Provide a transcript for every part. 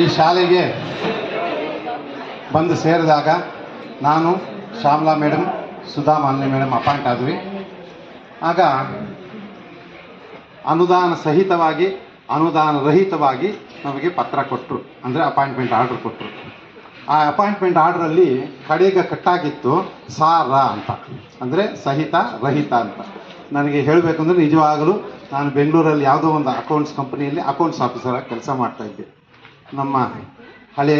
ಈ ಶಾಲೆಗೆ ಬಂದು ಸೇರಿದಾಗ ನಾನು, Shyamala madam Sudha Malini madam appoint ಆದ್ವಿ. ಆಗ ಅನುದಾನ ಸಹಿತವಾಗಿ, ಅನುದಾನ ರಹಿತವಾಗಿ ನಮಗೆ ಪತ್ರ ಕೊಟ್ಟರು ಅಂದರೆ ಅಪಾಯಿಂಟ್ಮೆಂಟ್ ಆರ್ಡರ್ ಕೊಟ್ಟರು ಆ ಅಪಾಯಿಂಟ್ಮೆಂಟ್ ಆರ್ಡ್ರಲ್ಲಿ ಕಡೆಗೆ ಕಟ್ಟಾಗಿತ್ತು, ಸಾರ ಅಂತ. ಅಂದರೆ ಸಹಿತ, ರಹಿತ ಅಂತ. ನನಗೆ ಹೇಳಬೇಕಂದ್ರೆ ನಿಜವಾಗಲೂ ನಾನು ಬೆಂಗಳೂರಲ್ಲಿ ಯಾವುದೋ ಒಂದು ಅಕೌಂಟ್ಸ್ ಕಂಪನಿಯಲ್ಲಿ ಅಕೌಂಟ್ಸ್ ಆಫೀಸರಾಗಿ ಕೆಲಸ ಮಾಡ್ತಾ ಇದ್ದೆ. ನಮ್ಮ ಹಳೆ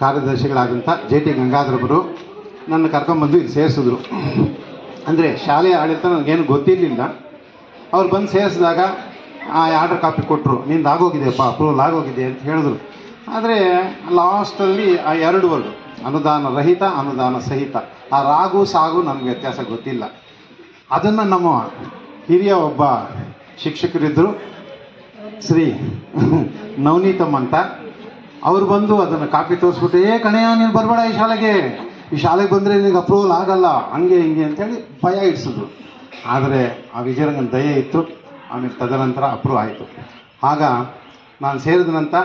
ಕಾರ್ಯದರ್ಶಿಗಳಾದಂಥ ಜೆ ಟಿ ಗಂಗಾಧರವರು ನನ್ನ ಕರ್ಕೊಂಬಂದು ಇಲ್ಲಿ ಸೇರಿಸಿದ್ರು. ಅಂದರೆ ಶಾಲೆಯ ಆಡಳಿತ ನನಗೇನು ಗೊತ್ತಿರಲಿಲ್ಲ. ಅವ್ರು ಬಂದು ಸೇರಿಸಿದಾಗ, ಆ ಆರ್ಡರ್ ಕಾಪಿ ಕೊಟ್ಟರು ನಿಂದು ಆಗೋಗಿದೆಯಪ್ಪ, ಅಪ್ರೂವಲ್ ಆಗೋಗಿದೆ ಅಂತ ಹೇಳಿದ್ರು. ಆದರೆ ಲಾಸ್ಟಲ್ಲಿ ಆ ಎರಡು ವರ್ಡು ಅನುದಾನ ರಹಿತ, ಅನುದಾನ ಸಹಿತ. ಆ ರಾಗು ಸಾಗು ನನಗೆ ವ್ಯತ್ಯಾಸ ಗೊತ್ತಿಲ್ಲ. ಅದನ್ನು ನಮ್ಮ ಹಿರಿಯ ಒಬ್ಬ ಶಿಕ್ಷಕರಿದ್ದರು ಶ್ರೀ ನವನೀತಮ್ಮ ಅಂತ. ಅವ್ರು ಬಂದು ಅದನ್ನು ಕಾಪಿ ತೋರಿಸ್ಬಿಟ್ಟು, ಏ ಕಣಯ್ಯ, ನೀನು ಬರಬೇಡ ಈ ಶಾಲೆಗೆ. ಈ ಶಾಲೆಗೆ ಬಂದರೆ ನಿನಗೆ ಅಪ್ರೂವಲ್ ಆಗಲ್ಲ, ಹಂಗೆ ಹಿಂಗೆ ಅಂತೇಳಿ ಭಯ ಇಡಿಸಿದ್ರು ಆದರೆ ಆ ವಿಜಯರಂಗನ ದಯೆ ಇತ್ತು, ಆಮೇಲೆ ತದನಂತರ ಅಪ್ರೂವ್ ಆಯಿತು. ಆಗ ನಾನು ಸೇರಿದ ನಂತರ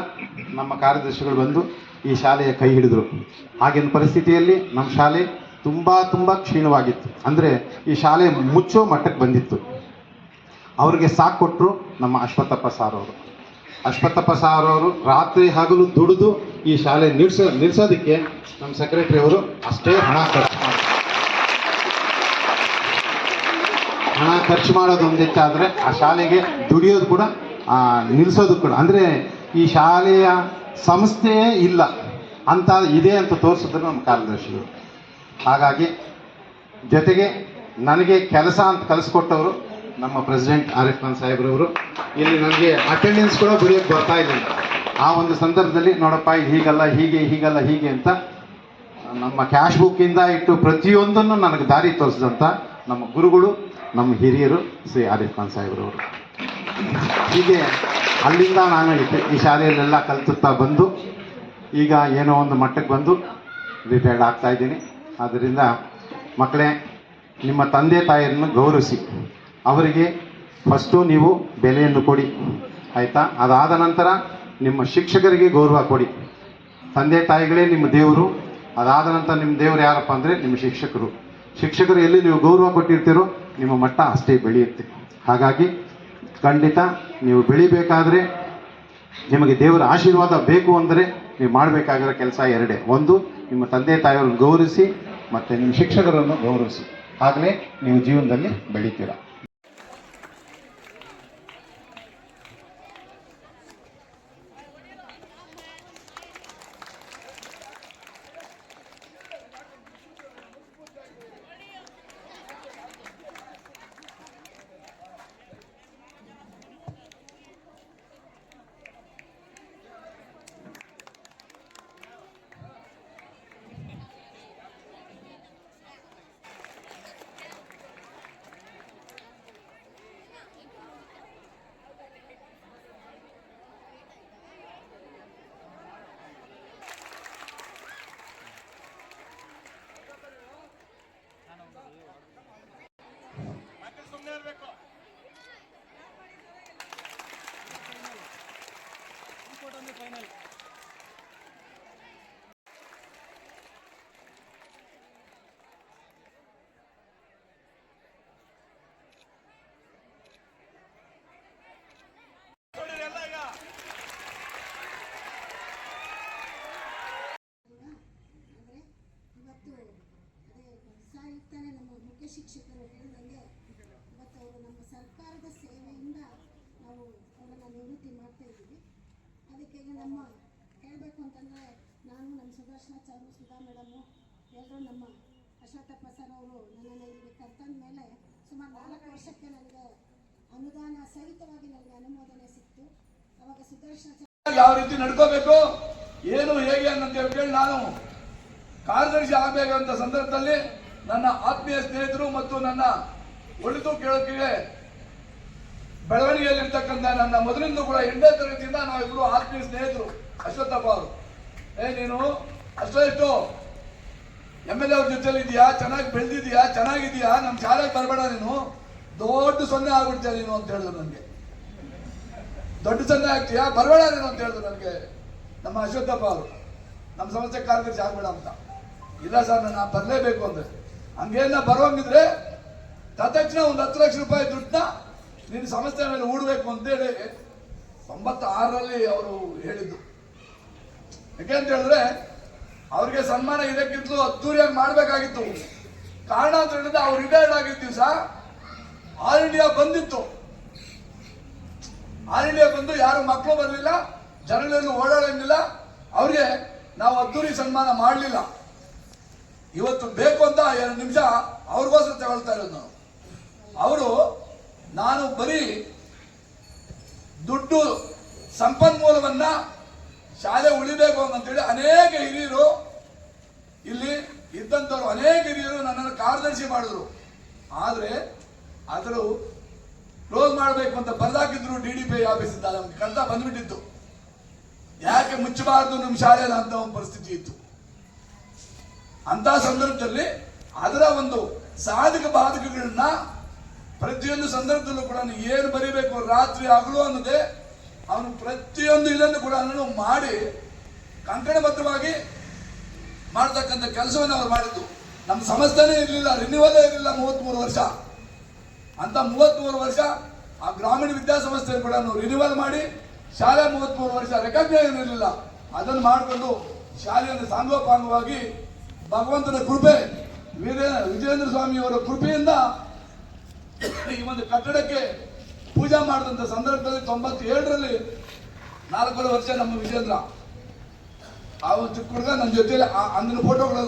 ನಮ್ಮ ಕಾರ್ಯದರ್ಶಿಗಳು ಬಂದು ಈ ಶಾಲೆಯ ಕೈ ಹಿಡಿದರು. ಆಗಿನ ಪರಿಸ್ಥಿತಿಯಲ್ಲಿ ನಮ್ಮ ಶಾಲೆ ತುಂಬ ತುಂಬ ಕ್ಷೀಣವಾಗಿತ್ತು. ಅಂದರೆ ಈ ಶಾಲೆ ಮುಚ್ಚೋ ಮಟ್ಟಕ್ಕೆ ಬಂದಿತ್ತು. ಅವ್ರಿಗೆ ಸಾಕು ಕೊಟ್ಟರು ನಮ್ಮ ಅಶ್ವತ್ಥಪ್ಪ ಸಾರ್ ಅವರು. ಅಶ್ವತ್ಥಪ್ಪ ಸಾರ್ ಅವರು ರಾತ್ರಿ ಹಗಲು ದುಡಿದು ಈ ಶಾಲೆ ನಿಲ್ಸೋ, ನಿಲ್ಸೋದಕ್ಕೆ ನಮ್ಮ ಸೆಕ್ರೆಟರಿ ಅವರು ಅಷ್ಟೇ ಹಣ ಖರ್ಚು ಮಾಡ್ತಾರೆ ಹಣ ಖರ್ಚು ಮಾಡೋದು ಒಂದಿತ್ತಾದರೆ ಆ ಶಾಲೆಗೆ ದುಡಿಯೋದು ಕೂಡ ನಿಲ್ಸೋದು ಕೂಡ. ಅಂದರೆ ಈ ಶಾಲೆಯ ಸಂಸ್ಥೆಯೇ ಇಲ್ಲ. ಅಂತ ಇದೆ ಅಂತ ತೋರಿಸಿದ್ರು ನಮ್ಮ ಕಾರ್ಯದರ್ಶಿಗಳು. ಹಾಗಾಗಿ ಜೊತೆಗೆ ನನಗೆ ಕೆಲಸ ಅಂತ ಕಲಿಸ್ಕೊಟ್ಟವರು ನಮ್ಮ ಪ್ರೆಸಿಡೆಂಟ್ ಆರಿಫ್ ಖಾನ್ ಸಾಹೇಬ್ರವರು ಇಲ್ಲಿ ನನಗೆ ಅಟೆಂಡೆನ್ಸ್ ಕೂಡ ಬರೆಯೋಕ್ಕೆ ಬರ್ತಾ ಇರಲಿಲ್ಲ ಆ ಒಂದು ಸಂದರ್ಭದಲ್ಲಿ ನೋಡಪ್ಪ ಹೀಗಲ್ಲ, ಹೀಗೆ ಹೀಗಲ್ಲ, ಹೀಗೆ ಅಂತ ನಮ್ಮ ಕ್ಯಾಶ್ ಬುಕ್ಕಿಂದ ಇಟ್ಟು ಪ್ರತಿಯೊಂದನ್ನು ನನಗೆ ದಾರಿ ತೋರಿಸಿದಂಥ ನಮ್ಮ ಗುರುಗಳು, ನಮ್ಮ ಹಿರಿಯರು ಶ್ರೀ ಆರಿಫ್ ಖಾನ್ ಸಾಹೇಬ್ರವರು. ಹೀಗೆ ಅಲ್ಲಿಂದ ನಾನು ಈ- ಈ ಶಾಲೆಯಲ್ಲೆಲ್ಲ ಕಲ್ತುತ್ತಾ ಬಂದು, ಈಗ ಏನೋ ಒಂದು ಮಟ್ಟಕ್ಕೆ ಬಂದು ರಿಟೈರ್ಡ್ ಆಗ್ತಾ ಇದ್ದೀನಿ. ಆದ್ದರಿಂದ ಮಕ್ಕಳೇ, ನಿಮ್ಮ ತಂದೆ ತಾಯಿಯನ್ನು ಗೌರವಿಸಿ. ಅವರಿಗೆ ಫಸ್ಟು ನೀವು ಬೆಲೆಯನ್ನು ಕೊಡಿ, ಆಯಿತಾ? ಅದಾದ ನಂತರ ನಿಮ್ಮ ಶಿಕ್ಷಕರಿಗೆ ಗೌರವ ಕೊಡಿ. ತಂದೆ ತಾಯಿಗಳೇ ನಿಮ್ಮ ದೇವರು, ಅದಾದ ನಂತರ ನಿಮ್ಮ ದೇವರು ಯಾರಪ್ಪ ಅಂದರೆ ನಿಮ್ಮ ಶಿಕ್ಷಕರು. ಶಿಕ್ಷಕರು ಎಲ್ಲಿ ನೀವು ಗೌರವ ಕೊಟ್ಟಿರ್ತೀರೋ ನಿಮ್ಮ ಮಟ್ಟ ಅಷ್ಟೇ ಬೆಳೆಯುತ್ತೆ. ಹಾಗಾಗಿ ಖಂಡಿತ ನೀವು ಬೆಳಿಬೇಕಾದ್ರೆ ನಿಮಗೆ ದೇವರ ಆಶೀರ್ವಾದ ಬೇಕು ಅಂದರೆ ನೀವು ಮಾಡಬೇಕಾಗಿರೋ ಕೆಲಸ ಎರಡೇ. ಒಂದು, ನಿಮ್ಮ ತಂದೆ ತಾಯಿಯವರನ್ನು ಗೌರವಿಸಿ, ಮತ್ತು ನಿಮ್ಮ ಶಿಕ್ಷಕರನ್ನು ಗೌರವಿಸಿ. ಆಗಲೇ ನೀವು ಜೀವನದಲ್ಲಿ ಬೆಳಿತೀರಾ. ಆದರೆ ಈಗ ನಮ್ಮ ಹೇಳಬೇಕು ಅಂತಂದರೆ ನಾನು ನಮ್ಮ ಸುದರ್ಶನಾಚಾರ್ಯ ಸುಧಾ ಮೇಡಮು ಎಲ್ಲರೂ ನಮ್ಮ ಅಶೋಕಪ್ಪ ಸರ್ ಅವರು ನನ್ನನ್ನು ಇಲ್ಲಿಗೆ ಕರ್ತಂದ ಮೇಲೆ ಸುಮಾರು ನಾಲ್ಕು ವರ್ಷಕ್ಕೆ ನನಗೆ ಅನುದಾನ ಸಹಿತವಾಗಿ ನನಗೆ ಅನುಮೋದನೆ ಸಿಕ್ತು. ಅವಾಗ ಸುದರ್ಶನ ಯಾವ ರೀತಿ ನಡ್ಕೋಬೇಕು, ಏನು ಹೇಗೆ ಅನ್ನಂತ ಹೇಳಿ ನಾನು ಕಾರ್ಯದರ್ಶಿ ಆಗಬೇಕಂತ ಸಂದರ್ಭದಲ್ಲಿ ನನ್ನ ಆತ್ಮೀಯ ಸ್ನೇಹಿತರು ಮತ್ತು ನನ್ನ ಒಳಿತು ಕೇಳೋಕೆ ಬೆಳವಣಿಗೆಯಲ್ಲಿರ್ತಕ್ಕಂಥ ನನ್ನ ಮೊದಲಿಂದ ಕೂಡ ಎಂಟನೇ ತರಗತಿಯಿಂದ ನಾವಿಬ್ರು ಆತ್ಮೀಯ ಸ್ನೇಹಿತರು, ಅಶ್ವತ್ಥಪ್ಪ ಅವರು. ಏ, ನೀನು ಅಷ್ಟೋ ಎಂ ಎಲ್ ಎ ಅವ್ರ ಜೊತೆಲಿ ಇದೆಯಾ ಚೆನ್ನಾಗಿ ಬೆಳೆದಿದ್ಯಾ ಚೆನ್ನಾಗಿದ್ಯಾ ನಮ್ಮ ಶಾಲೆಗೆ ಬರಬೇಡ ನೀನು. ದೊಡ್ಡ ಸೊನ್ನೆ ಆಗ್ಬಿಡ್ತೀಯ ನೀನು ಅಂತ ಹೇಳಿದ್ರು ನನಗೆ ದೊಡ್ಡ ಸೊನ್ನೆ ಆಗ್ತೀಯಾ? ಬರಬೇಡ ನೀನು ಅಂತ ಹೇಳಿದ್ರು ನನಗೆ ನಮ್ಮ ಅಶ್ವತ್ಥಪ್ಪ ಅವರು. ನಮ್ಮ ಸಂಸ್ಥೆ ಕಾರ್ಯದರ್ಶಿ ಆಗ್ಬೇಡ ಅಂತ. ಇಲ್ಲ ಸರ್, ನಾನು ಬರಲೇಬೇಕು ಅಂದ್ರೆ. ಹಂಗೇನ ಬರೋಂಗಿದ್ರೆ ತಕ್ಷಣ ಒಂದು ಹತ್ತು ಲಕ್ಷ ರೂಪಾಯಿ ದುಡ್ಡನ್ನ ನಿನ್ನ ಮೇಲೆ ಹೂಡಬೇಕು ಅಂತೇಳಿ ತೊಂಬತ್ತಾರರಲ್ಲಿ ಅವರು ಹೇಳಿದ್ದು. ಯಾಕೆ ಅಂತ ಹೇಳಿದ್ರೆ ಅವ್ರಿಗೆ ಸನ್ಮಾನ ಇದಕ್ಕಿಂತಲೂ ಅದ್ದೂರಿಯಾಗಿ ಮಾಡಬೇಕಾಗಿತ್ತು. ಕಾರಣ ಅಂತ ಹೇಳಿದ್ರೆ ಅವ್ರು ರಿಟೈರ್ಡ್ ಆಗಿದ್ದ ದಿವಸ ಆಲ್ ಇಂಡಿಯಾ ಬಂದಿತ್ತು. ಆಲ್ ಇಂಡಿಯಾ ಬಂದು ಯಾರು ಮಕ್ಕಳು ಬರಲಿಲ್ಲ, ಜನಗಳನ್ನು ಓಡಾಡಂಗಿಲ್ಲ, ಅವ್ರಿಗೆ ನಾವು ಅದ್ದೂರಿ ಸನ್ಮಾನ ಮಾಡಲಿಲ್ಲ. ಇವತ್ತು ಬೇಕು ಅಂತ ಎರಡು ನಿಮಿಷ ಅವ್ರಿಗೋಸ್ಕರ ತಗೊಳ್ತಾ ಇರೋದು ನಾವು ಅವರು ನಾನು ಬರೀ ದುಡ್ಡು ಸಂಪನ್ಮೂಲವನ್ನ ಶಾಲೆ ಉಳಿಬೇಕು ಅಂತೇಳಿ ಅನೇಕ ಹಿರಿಯರು ಇಲ್ಲಿ ಇದ್ದಂಥವ್ರು ಅನೇಕ ಹಿರಿಯರು ನನ್ನನ್ನು ಕಾರ್ಯದರ್ಶಿ ಮಾಡಿದ್ರು. ಆದರೆ ಅದರ ಕ್ಲೋಸ್ ಮಾಡಬೇಕು ಅಂತ ಬರ್ದಾಕಿದ್ರು ಡಿ ಡಿ ಪಿ ಆಫೀಸ್ ಇದ್ದ ನಮ್ಗೆ ಕಂತ ಬಂದ್ಬಿಟ್ಟಿತ್ತು. ಯಾಕೆ ಮುಚ್ಚಬಾರ್ದು ನಿಮ್ಮ ಶಾಲೆಯಲ್ಲಿ ಅಂತ ಒಂದು ಪರಿಸ್ಥಿತಿ ಇತ್ತು. ಅಂತ ಸಂದರ್ಭದಲ್ಲಿ ಅದರ ಒಂದು ಸಾಧಕ ಬಾಧಕಗಳನ್ನ ಪ್ರತಿಯೊಂದು ಸಂದರ್ಭದಲ್ಲೂ ಕೂಡ ಏನು ಬರಿಬೇಕು, ರಾತ್ರಿ ಹಗಲು ಅನ್ನದೆ ಅವನು ಪ್ರತಿಯೊಂದು ಇದನ್ನು ಕೂಡ ನಾನು ಮಾಡಿ ಕಂಕಣಬದ್ಧವಾಗಿ ಮಾಡತಕ್ಕಂಥ ಕೆಲಸವನ್ನು ಅವರು ಮಾಡಿದ್ದು. ನಮ್ಮ ಸಂಸ್ಥೆನೇ ಇರಲಿಲ್ಲ ರಿನ್ಯೂವಲೇ ಇರಲಿಲ್ಲ ಮೂವತ್ತ್ಮೂರು ವರ್ಷ. ಅಂತ ಮೂವತ್ತ್ಮೂರು ವರ್ಷ ಆ ಗ್ರಾಮೀಣ ವಿದ್ಯಾಸಂಸ್ಥೆ ಕೂಡ ರಿನ್ಯೂವಲ್ ಮಾಡಿ ಶಾಲೆ ಮೂವತ್ತ್ಮೂರು ವರ್ಷ ರೆಕಗ್ನೈಸ್ ಇರಲಿಲ್ಲ. ಅದನ್ನು ಮಾಡಿಕೊಂಡು ಶಾಲೆಯನ್ನು ಸಾಂಗೋಪಾಂಗವಾಗಿ ಭಗವಂತನ ಕೃಪೆ, ವೀರ ವಿಜೇಂದ್ರ ಸ್ವಾಮಿಯವರ ಕೃಪೆಯಿಂದ ಈ ಒಂದು ಕಟ್ಟಡಕ್ಕೆ ಪೂಜಾ ಮಾಡಿದಂಥ ಸಂದರ್ಭದಲ್ಲಿ ತೊಂಬತ್ತೇಳರಲ್ಲಿ ನಾಲ್ಕೂವರೆ ವರ್ಷ ನಮ್ಮ ವಿಜೇಂದ್ರ ಆ ಚಿಕ್ಕ ಹುಡುಗ ನನ್ನ ಜೊತೆಯಲ್ಲಿ ಅಂದಿನ ಫೋಟೋಗಳಲ್ಲಿ